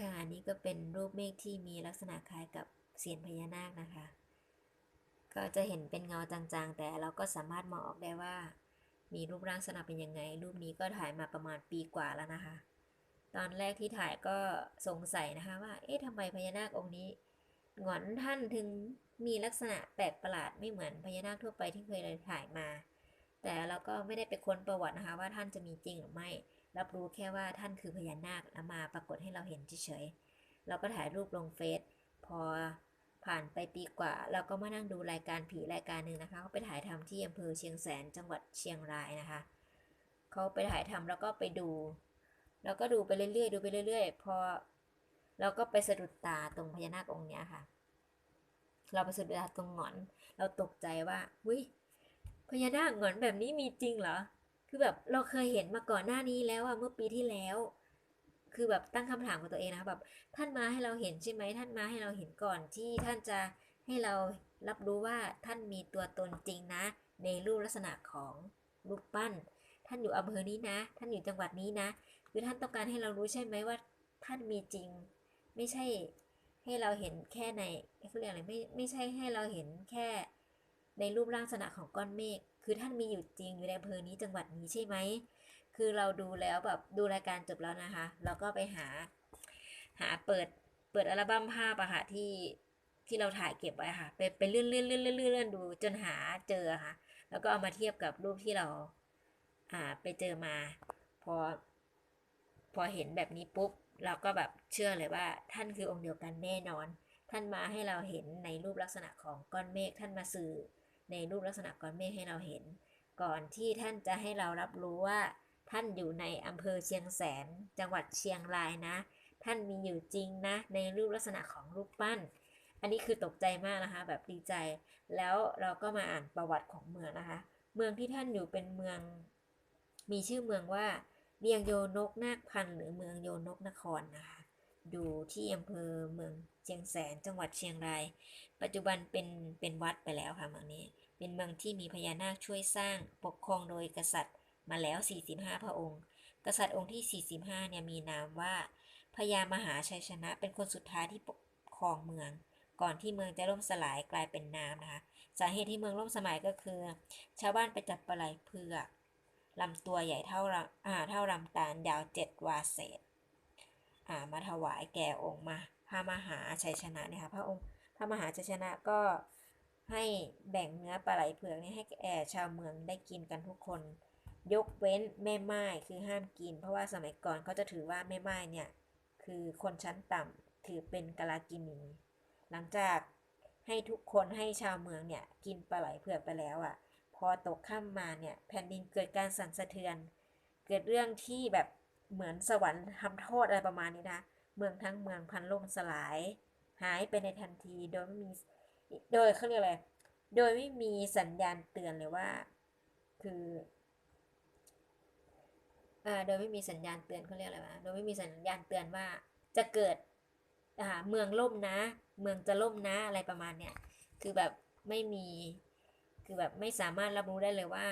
ค่ะอันนี้ก็เป็นรูปเมฆที่มีลักษณะคล้ายกับเสียนพญานาคนะคะ ก็จะเห็นเป็นเงาจางๆ แต่เราก็สามารถมองออกได้ว่า มีรูปร่างลักษณะเป็นยังไง รูปนี้ก็ถ่ายมาประมาณปีกว่าแล้วนะคะ ตอนแรกที่ถ่ายก็สงสัยนะคะว่า เอ๊ะทำไมพญานาคองค์นี้หงอนท่านถึงมีลักษณะแปลกประหลาดไม่เหมือนพญานาคทั่วไปที่เคยถ่ายมา แต่เราก็ไม่ได้ไปค้นประวัตินะคะว่าท่านจะมีจริงหรือไม่ รับรู้แค่ว่าท่านคือพญานาคแล้วมาปรากฏให้เราเห็นเฉยๆเราก็ถ่ายรูปลงเฟซพอผ่านไปปีกว่า เราก็มานั่งดูรายการผีรายการหนึ่งนะคะเขาไปถ่ายทำที่อำเภอเชียงแสนจังหวัดเชียงรายนะคะเขาไปถ่ายทำแล้วก็ไปดู แล้วก็ดูไปเรื่อยๆ ดูไปเรื่อยๆ พอเราก็ไปสะดุดตาตรงพญานาคองค์เนี้ยค่ะ เราไปสะดุดตาตรงหงอน เราตกใจว่าหุ้ยพญานาคหงอนแบบนี้มีจริงเหรอ คือแบบเราเคยเห็นมาก่อนหน้านี้แล้วอะเมื่อปีที่แล้ว คือแบบตั้งคำถามกับตัวเองนะคะแบบ ท่านมาให้เราเห็นใช่ไหมท่านมาให้เราเห็นก่อนที่ท่านจะให้เรารับรู้ว่าท่านมีตัวตนจริงนะ ในรูปลักษณะของรูปปั้น ท่านอยู่อำเภอนี้นะ ท่านอยู่จังหวัดนี้นะ คือท่านต้องการให้เรารู้ใช่ไหมว่า ท่านมีจริง ไม่ใช่ให้เราเห็นแค่ในเขาเรียกอะไรไม่ไม่ใช่ให้เราเห็นแค่ในรูปร่างลักษณะของก้อนเมฆ คือท่านมีอยู่จริงอยู่ในอำเภอนี้จังหวัดนี้ใช่ไหม คือเราดูแล้วแบบดูรายการจบแล้วนะคะ เราก็ไปหา หาเปิดเปิดอัลบั้มภาพอะค่ะที่ที่เราถ่ายเก็บไว้ค่ะไปไปเลื่อนเลื่อนเลื่อนเลื่อนเลื่อนดูจนหาเจอค่ะ แล้วก็เอามาเทียบกับรูปที่เรา อ่าไปเจอมา พอ พอเห็นแบบนี้ปุ๊บเราก็แบบเชื่อเลยว่า ท่านคือองค์เดียวกันแน่นอน ท่านมาให้เราเห็นในรูปลักษณะของก้อนเมฆท่านมาสื่อ ในรูปลักษณะก้อนเมฆให้เราเห็น ก่อนที่ท่านจะให้เรารับรู้ว่าท่านอยู่ในอำเภอเชียงแสน จังหวัดเชียงรายนะ ท่านมีอยู่จริงนะ ในรูปลักษณะของรูปปั้น อันนี้คือตกใจมากนะคะ แบบดีใจ แล้วเราก็มาอ่านประวัติของเมืองนะคะ เมืองที่ท่านอยู่เป็นเมือง มีชื่อเมืองว่าเวียงโยนกนาคพันหรือเมืองโยนกนครนะคะ อยู่ที่อำเภอเมืองเชียงแสนจังหวัดเชียงราย ปัจจุบันเป็นเป็นวัดไปแล้วค่ะเมืองนี้ เป็นเมืองที่มีพญานาคช่วยสร้างปกครองโดยกษัตริย์มาแล้ว 45 พระองค์ กษัตริย์องค์ที่ 45 เนี่ยมีนามว่าพญามหาชัยชนะเป็นคนสุดท้ายที่ปกครองเมือง ก่อนที่เมืองจะล่มสลายกลายเป็นน้ำนะคะ สาเหตุที่เมืองล่มสลายก็คือ ชาวบ้านไปจับปลาไหลเผือกลำตัวใหญ่เท่าลำอ่าเท่าลำตาลยาวเจ็ดวาเศษ มาถวายแก่องค์มาพระมหาชัยชนะเนี่ยค่ะพระองค์พระมหาชัยชนะก็ให้แบ่งเนื้อปลาไหลเผือกนี้ให้แก่ชาวเมืองได้กินกันทุกคน ยกเว้นแม่ไม้คือห้ามกิน เพราะว่าสมัยก่อนเขาจะถือว่าแม่ไม้เนี่ยคือคนชั้นต่ำถือเป็นกลากินี หลังจากให้ทุกคนให้ชาวเมืองเนี่ยกินปลาไหลเผือกไปแล้วอะ่ะ พอตกค่ำมาเนี่ยแผ่นดินเกิดการสั่นสะเทือน เกิดเรื่องที่แบบ เหมือนสวรรค์ทำโทษอะไรประมาณนี้นะ เมืองทั้งเมืองพันล่มสลาย หายไปในทันทีโดยไม่มีโดยเขาเรียกอะไร โดยไม่มีสัญญาณเตือนเลยว่า คืออ่าโดยไม่มีสัญญาณเตือนเขาเรียกอะไรวะโดยไม่มีสัญญาณเตือนว่าจะเกิดอ่าเมืองล่มนะ เมืองจะล่มนะอะไรประมาณเนี้ยคือแบบไม่มีคือแบบไม่สามารถรับรู้ได้เลยว่า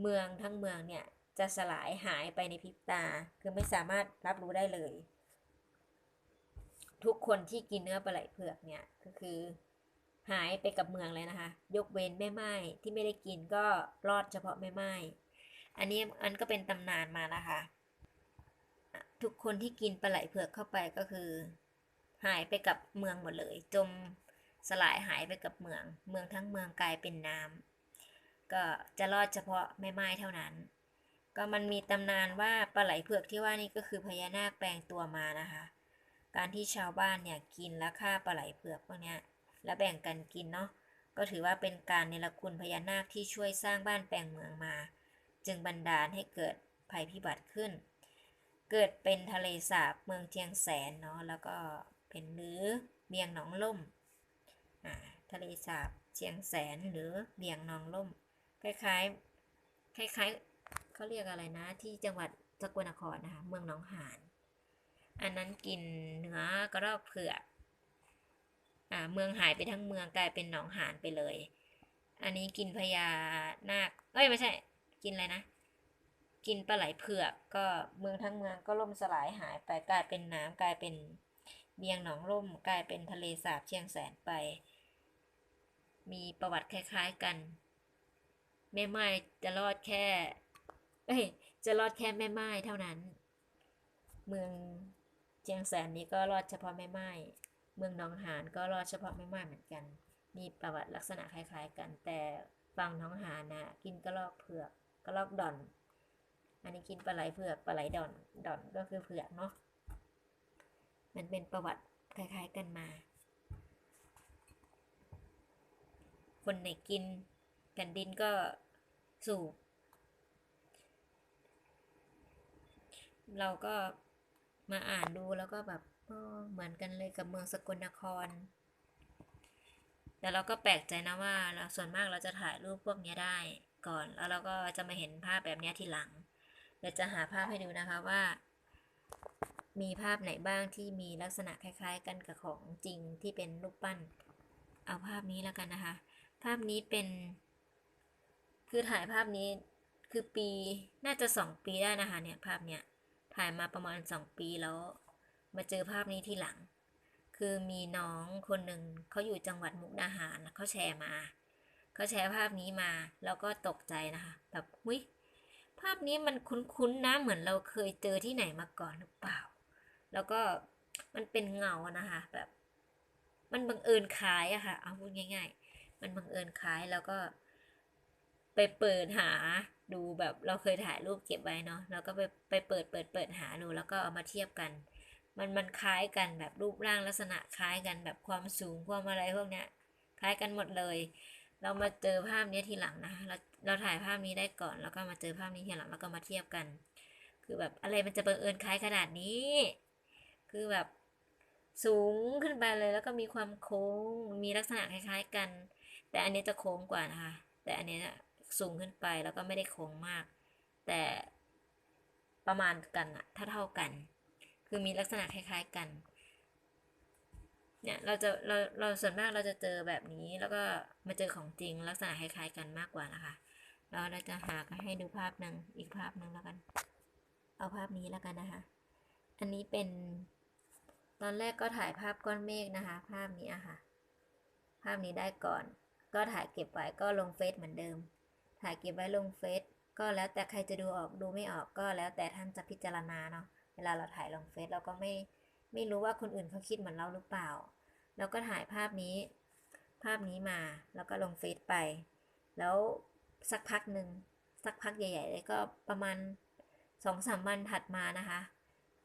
เมืองทั้งเมืองเนี่ย จะสลายหายไปในพริบตา คือไม่สามารถรับรู้ได้เลย ทุกคนที่กินเนื้อปลาไหลเผือกเนี่ยก็คือหายไปกับเมืองเลยนะคะ ยกเว้นแม่ไม้ที่ไม่ได้กินก็รอดเฉพาะแม่ไม้อันนี้อันก็เป็นตำนานมานะคะอะทุกคนที่กินปลาไหลเผือกเข้าไปก็คือ หายไปกับเมืองหมดเลย จมสลายหายไปกับเมือง เมืองทั้งเมืองกลายเป็นน้ำก็จะรอดเฉพาะแม่ไม้เท่านั้น ก็มันมีตำนานว่าปลาไหลเผือกที่ว่านี่ก็คือพญานาคแปลงตัวมานะคะ การที่ชาวบ้านเนี่ยกินและฆ่าปลาไหลเผือกพวกนี้และแบ่งกันกินเนาะก็ถือว่าเป็นการเนรคุณพญานาคที่ช่วยสร้างบ้านแปลงเมืองมา จึงบันดาลให้เกิดภัยพิบัติขึ้น เกิดเป็นทะเลสาบเมืองเชียงแสนเนาะแล้วก็เป็นหรือเบียงหนองล่มทะเลสาบเชียงแสนหรือเบียงหนองล่ม คล้ายๆคล้าย เขาเรียกอะไรนะ ที่จังหวัดสกลนครนะคะ เมืองหนองหาน อันนั้นกินเนื้อกระรอกเผือกอ่าเมืองหายไปทั้งเมืองกลายเป็นหนองหานไปเลย อันนี้กินพญานาคเอ้ยไม่ใช่ กินอะไรนะกินปลาไหลเผือกก็เมืองทั้งเมืองก็ล่มสลายหายไปกลายเป็นน้ำกลายเป็นเบียงหนองร่ม กลายเป็นทะเลสาบเชียงแสนไป มีประวัติคล้าย ๆกัน แม่ไม้จะรอดแค่ เอ้ยจะรอดแค่แม่ไม้เท่านั้น เมืองเชียงแสนนี้ก็รอดเฉพาะแม่ไม้เมืองนองหานก็รอดเฉพาะแม่ไม้เหมือนกัน มีประวัติลักษณะคล้าย ๆ กัน แต่ฝั่งนองหานนะกินกระรอกเผือกกระรอกดอน อันนี้กินปลาไหลเผือกปลาไหลดอนดอนก็คือเผือกเนาะมันเป็นประวัติคล้าย ๆ กันมา คนไหนกินแผ่นดินก็สูบ เราก็มาอ่านดูแล้วก็แบบเหมือนกันเลยกับเมืองสกลนคร แต่เราก็แปลกใจนะว่าเราส่วนมากเราจะถ่ายรูปพวกนี้ได้ก่อน แล้วเราก็จะมาเห็นภาพแบบนี้ทีหลังเดี๋ยวจะหาภาพให้ดูนะคะว่า มีภาพไหนบ้างที่มีลักษณะคล้าย ๆ กันกับของจริงที่เป็นรูปปั้น เอาภาพนี้แล้วกันนะคะ ภาพนี้เป็น คือถ่ายภาพนี้คือปีน่าจะสองปีได้นะคะเนี่ยภาพเนี้ย ถ่ายมาประมาณสองปีแล้ว มาเจอภาพนี้ที่หลัง คือมีน้องคนหนึ่งเขาอยู่จังหวัดมุกดาหารเขาแชร์มาเขาแชร์ภาพนี้มาแล้วก็ตกใจนะคะ แบบหุ้ยภาพนี้มันคุ้นๆนะเหมือนเราเคยเจอที่ไหนมาก่อนหรือเปล่า แล้วก็มันเป็นเงานะคะแบบ มันบังเอิญคล้ายอะค่ะเอาพูดง่าย ๆ มันบังเอิญคล้ายแล้วก็ ไปเปิดหาดูแบบเราเคยถ่ายรูปเก็บไว้เนาะแล้วก็ไปไปเปิดเปิดเปิดหาดูแล้วก็เอามาเทียบกัน มันมันคล้ายกันแบบรูปร่างลักษณะคล้ายกันแบบความสูงความอะไรพวกเนี้ยคล้ายกันหมดเลย เรามาเจอภาพนี้ทีหลังนะเราเราถ่ายภาพนี้ได้ก่อน แล้วก็มาเจอภาพนี้ทีหลังแล้วก็มาเทียบกัน คือแบบอะไรมันจะบังเอิญคล้ายขนาดนี้ คือแบบสูงขึ้นไปเลยแล้วก็มีความโค้งมีลักษณะคล้าย ๆ กัน แต่อันนี้จะโค้งกว่านะคะแต่อันนี้ สูงขึ้นไปแล้วก็ไม่ได้โค้งมาก แต่ประมาณกันอะถ้าเท่ากัน คือมีลักษณะคล้าย ๆกันเนี่ยเราจะเราเราส่วนมากเราจะเจอแบบนี้แล้วก็มาเจอของจริงลักษณะคล้ายๆกันมากกว่านะคะ เราเราจะหาให้ดูภาพหนึ่งอีกภาพหนึ่งแล้วกัน เอาภาพนี้แล้วกันนะคะ อันนี้เป็น ตอนแรกก็ถ่ายภาพก้อนเมฆนะคะ ภาพนี้อะค่ะ ภาพนี้ได้ก่อน ก็ถ่ายเก็บไว้ก็ลงเฟซเหมือนเดิม ถ่ายเก็บไว้ลงเฟซก็แล้วแต่ใครจะดูออกดูไม่ออกก็แล้วแต่ท่านจะพิจารณาเนาะเวลาเราถ่ายลงเฟซเราก็ไม่ไม่รู้ว่าคนอื่นเขาคิดเหมือนเราหรือเปล่า แล้วก็ถ่ายภาพนี้ ภาพนี้มาแล้วก็ลงเฟซไป แล้วสักพักหนึ่งสักพักใหญ่ๆเลยก็ประมาณสองสามวันถัดมานะคะ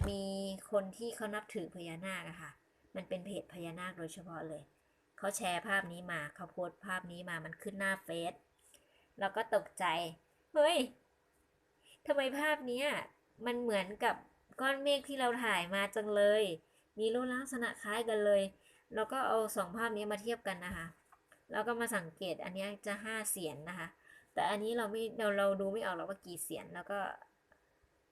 มีคนที่เขานับถือพญานาคอะค่ะ มันเป็นเพจพญานาคโดยเฉพาะเลย เขาแชร์ภาพนี้มาเขาโพสต์ภาพนี้มามันขึ้นหน้าเฟซ เราก็ตกใจ เฮ้ยทำไมภาพนี้มันเหมือนกับก้อนเมฆที่เราถ่ายมาจังเลย มีรูปลักษณะคล้ายกันเลยเราก็เอาสองภาพนี้มาเทียบกันนะคะ แล้วก็มาสังเกตอันนี้จะห้าเสียนนะคะ แต่อันนี้เราไม่เราเราดูไม่ออกหรอกว่ากี่เสียน แล้วก็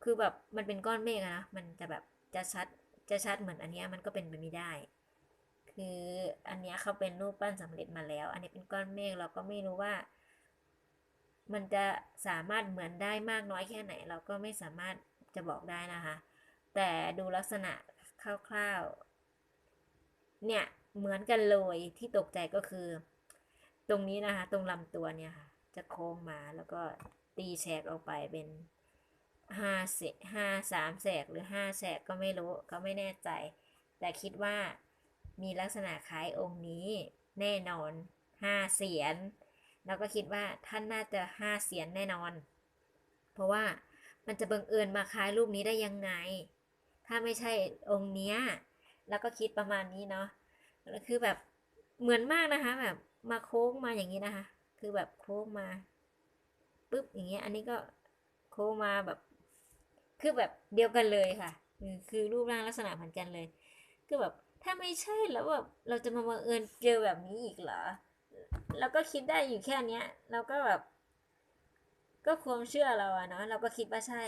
คือแบบมันเป็นก้อนเมฆนะ มันจะแบบจะชัดจะชัดเหมือนอันนี้มันก็เป็นไปไม่ได้ คืออันนี้เขาเป็นรูปปั้นสำเร็จมาแล้ว อันนี้เป็นก้อนเมฆเราก็ไม่รู้ว่า มันจะสามารถเหมือนได้มากน้อยแค่ไหน เราก็ไม่สามารถจะบอกได้นะคะ แต่ดูลักษณะคร่าวๆ เนี่ยเหมือนกันเลยที่ตกใจก็คือ ตรงนี้นะคะ ตรงลำตัวเนี่ยค่ะ จะโค้งมาแล้วก็ตีแฉกออกไปเป็นห้าเศษห้าสามแฉกหรือห้าแฉกก็ไม่รู้ก็ไม่แน่ใจ แต่คิดว่ามีลักษณะคล้ายองค์นี้แน่นอนห้าเสียน แล้วก็คิดว่าท่านน่าจะห้าเสียนแน่นอน เพราะว่ามันจะบังเอิญมาคล้ายรูปนี้ได้ยังไง ถ้าไม่ใช่องค์เนี้ยแล้วก็คิดประมาณนี้เนาะแล้วคือแบบเหมือนมากนะคะ แบบมาโค้งมาอย่างนี้นะคะ คือแบบโค้งมาปุ๊บอย่างเงี้ย อันนี้ก็โค้งมาแบบ คือแบบเดียวกันเลยค่ะ คือรูปร่างลักษณะเหมือนกันเลย คือแบบถ้าไม่ใช่แล้วแบบเราจะมาบังเอิญเจอแบบนี้อีกเหรอ เราก็คิดได้อยู่แค่เนี้ย เราก็แบบ ก็ความเชื่อเราอะเนาะเราก็คิดว่าใช่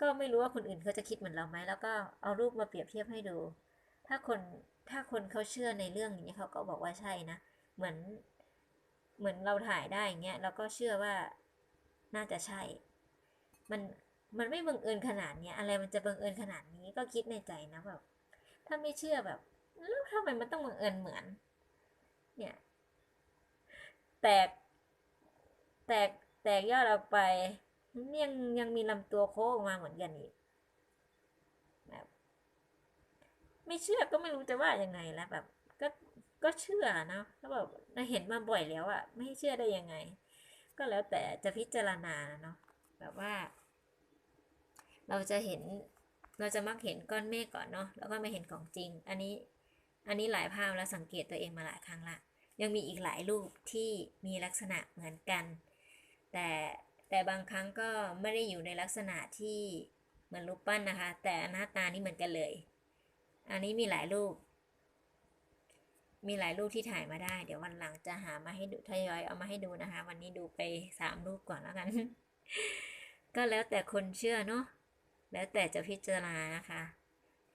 ก็ไม่รู้ว่าคนอื่นเขาจะคิดเหมือนเราไหมแล้วก็เอารูปมาเปรียบเทียบให้ดู ถ้าคนถ้าคนเขาเชื่อในเรื่องอย่างนี้ยเขาก็บอกว่าใช่นะเหมือน เหมือนเราถ่ายได้อย่างเงี้ยเราก็เชื่อว่าน่าจะใช่ มันมันไม่บังเอิญขนาดเนี้ยอะไรมันจะบังเอิญขนาดนี้ก็คิดในใจนะแบบถ้าไม่เชื่อแบบแล้วทำไมมันต้องบังเอิญเหมือน เนี่ย แตก แตกแตกยอดออกไป ยังยังมีลำตัวโค้งออกมาเหมือนกันอีกแบบไม่เชื่อก็ไม่รู้จะว่ายังไงแล้วแบบ ก็ก็เชื่อเนาะแล้วแบบเราเห็นมาบ่อยแล้วอะไม่เชื่อได้ยังไง ก็แล้วแต่จะพิจารณาเนาะแบบว่า เราจะเห็นเราจะมักเห็นก้อนเมฆก่อนเนาะแล้วก็มาเห็นของจริง อันนี้ อันนี้หลายภาพแล้วสังเกตตัวเองมาหลายครั้งละ ยังมีอีกหลายรูปที่มีลักษณะเหมือนกัน แต่แต่บางครั้งก็ไม่ได้อยู่ในลักษณะที่เหมือนรูปปั้นนะคะ แต่หน้าตานี่เหมือนกันเลย อันนี้มีหลายรูป มีหลายรูปที่ถ่ายมาได้ เดี๋ยววันหลังจะหามาให้ดูทยอยเอามาให้ดูนะคะ วันนี้ดูไปสามรูปก่อนแล้วกัน ก็แล้วแต่คนเชื่อเนาะแล้วแต่จะพิจารณานะคะ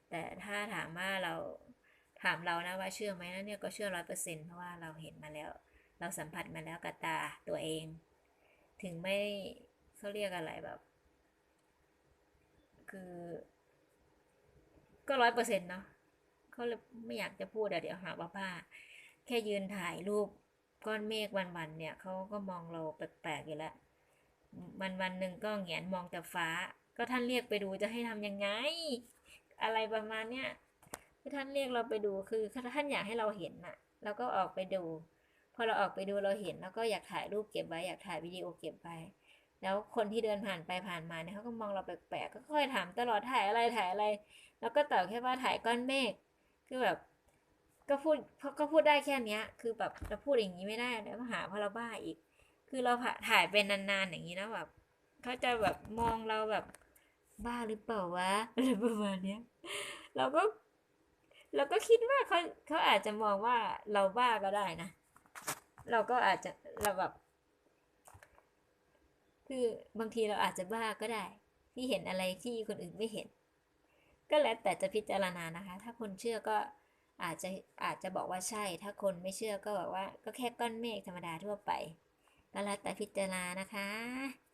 แต่ถ้าถามว่าเรา ถามเรานะว่าเชื่อไหมนะเนี่ยก็เชื่อร้อยเปอร์เซ็นเพราะว่าเราเห็นมาแล้ว เราสัมผัสมาแล้วกับตาตัวเอง ถึงไม่เขาเรียกอะไรแบบ คือ ก็ร้อยเปอร์เซ็นต์เนาะเขาไม่อยากจะพูดเดี๋ยวหาว่าบ้าแค่ยืนถ่ายรูปก้อนเมฆวันๆเนี่ยเขาก็มองเราแปลกๆอยู่แล้ววันวันหนึ่งก็เหงียนมองแต่ฟ้า ก็ท่านเรียกไปดูจะให้ทำยังไง อะไรประมาณเนี้ย คือท่านเรียกเราไปดูคือท่านอยากให้เราเห็นน่ะเราก็ออกไปดู พอเราออกไปดูเราเห็นแล้วก็อยากถ่ายรูปเก็บไว้อยากถ่ายวิดีโอเก็บไว้แล้วคนที่เดินผ่านไปผ่านมาเนี่ยเขาก็มองเราแปลกๆก็ค่อยถามตลอดถ่ายอะไรถ่ายอะไร แล้วก็ตอบแค่ว่าถ่ายก้อนเมฆคือแบบ ก็พูดเขาก็พูดได้แค่เนี้ย คือแบบเราพูดอย่างนี้ไม่ได้แล้วหาเพราะเราบ้าอีก คือเราถ่ายเป็นนานๆอย่างนี้นะแบบเขาจะแบบมองเราแบบบ้าหรือเปล่าวะอะไรประมาณเนี้ยเราก็ เราก็คิดว่าเขาเขาอาจจะมองว่าเราบ้าก็ได้นะ เราก็อาจจะเราแบบ คือบางทีเราอาจจะบ้าก็ได้ ที่เห็นอะไรที่คนอื่นไม่เห็น ก็แล้วแต่จะพิจารณานะคะ ถ้าคนเชื่อก็อาจจะอาจจะบอกว่าใช่ ถ้าคนไม่เชื่อก็บอกว่า ก็แค่ก้อนเมฆธรรมดาทั่วไป ก็แล้วแต่พิจารณานะคะ